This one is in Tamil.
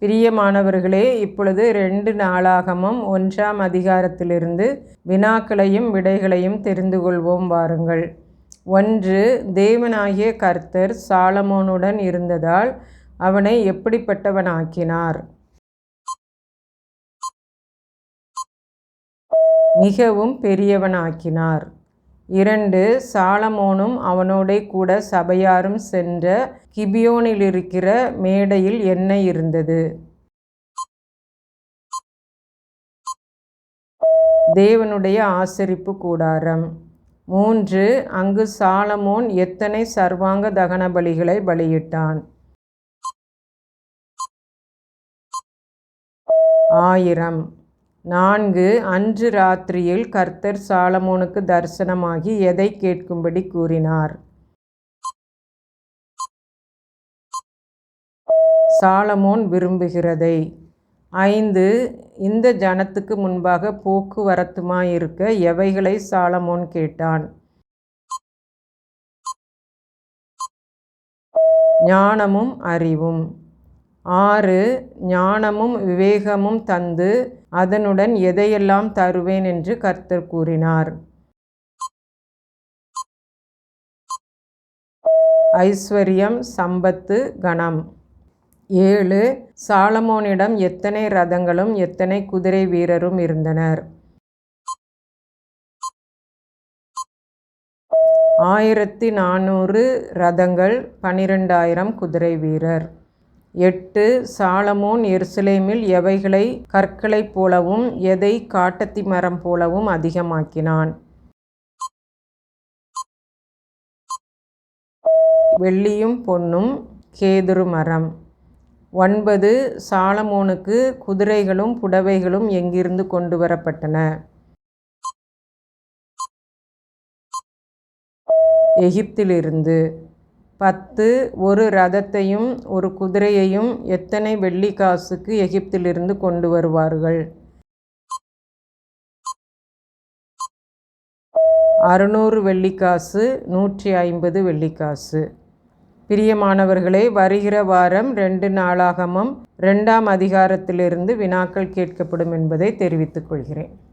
பிரியமானவர்களே இப்பொழுது ரெண்டு நாளாகமும் ஒன்றாம் அதிகாரத்திலிருந்து வினாக்களையும் விடைகளையும் தெரிந்து கொள்வோம் வாருங்கள். ஒன்று தேவனாகிய கர்த்தர் சாலமோனுடன் இருந்ததால் அவனை எப்படிப்பட்டவனாக்கினார்? மிகவும் பெரியவனாக்கினார். இரண்டு சாலமோனும் அவனோடே கூட சபையாரும் சென்ற கிபியோனில் இருக்கிற மேடையில் என்ன இருந்தது? தேவனுடைய ஆசரிப்பு கூடாரம். மூன்று அங்கு சாலமோன் எத்தனை சர்வாங்க தகன பலிகளை பலியிட்டான்? ஆயிரம். நான்கு அன்று ராத்திரியில் கர்த்தர் சாலமோனுக்கு தரிசனமாகி எதை கேட்கும்படி கூறினார்? சாலமோன் விரும்புகிறதை. ஐந்து இந்த ஜனத்துக்கு முன்பாக போக்குவரத்துமாயிருக்க எவைகளை சாலமோன் கேட்டான்? ஞானமும் அறிவும். ஆறு ஞானமும் விவேகமும் தந்து அதனுடன் எதையெல்லாம் தருவேன் என்று கர்த்தர் கூறினார். ஐஸ்வர்யம் சம்பத்து கணம். ஏழு சாலமோனிடம் எத்தனை ரதங்களும் எத்தனை குதிரை வீரரும் இருந்தனர். ஆயிரத்தி நானூறு ரதங்கள் பனிரெண்டாயிரம் குதிரை வீரர். எட்டு சாலமோன் எருசலேமில் எவைகளை கற்களைப் போலவும் எதை காட்டத்தி மரம் போலவும் அதிகமாக்கினான்? வெள்ளியும் பொன்னும் கேதுரு மரம். ஒன்பது சாலமோனுக்கு குதிரைகளும் புடவைகளும் எங்கிருந்து கொண்டு வரப்பட்டன? எகிப்திலிருந்து. பத்து ஒரு ரதத்தையும் ஒரு குதிரையையும் எத்தனை வெள்ளி காசுக்கு எகிப்திலிருந்து கொண்டு வருவார்கள்? அறுநூறு வெள்ளிக்காசு நூற்றி ஐம்பது வெள்ளிக்காசு. பிரியமானவர்களே வருகிற வாரம் ரெண்டு நாளாகமும் ரெண்டாம் அதிகாரத்திலிருந்து வினாக்கள் கேட்கப்படும் என்பதை தெரிவித்துக் கொள்கிறேன்.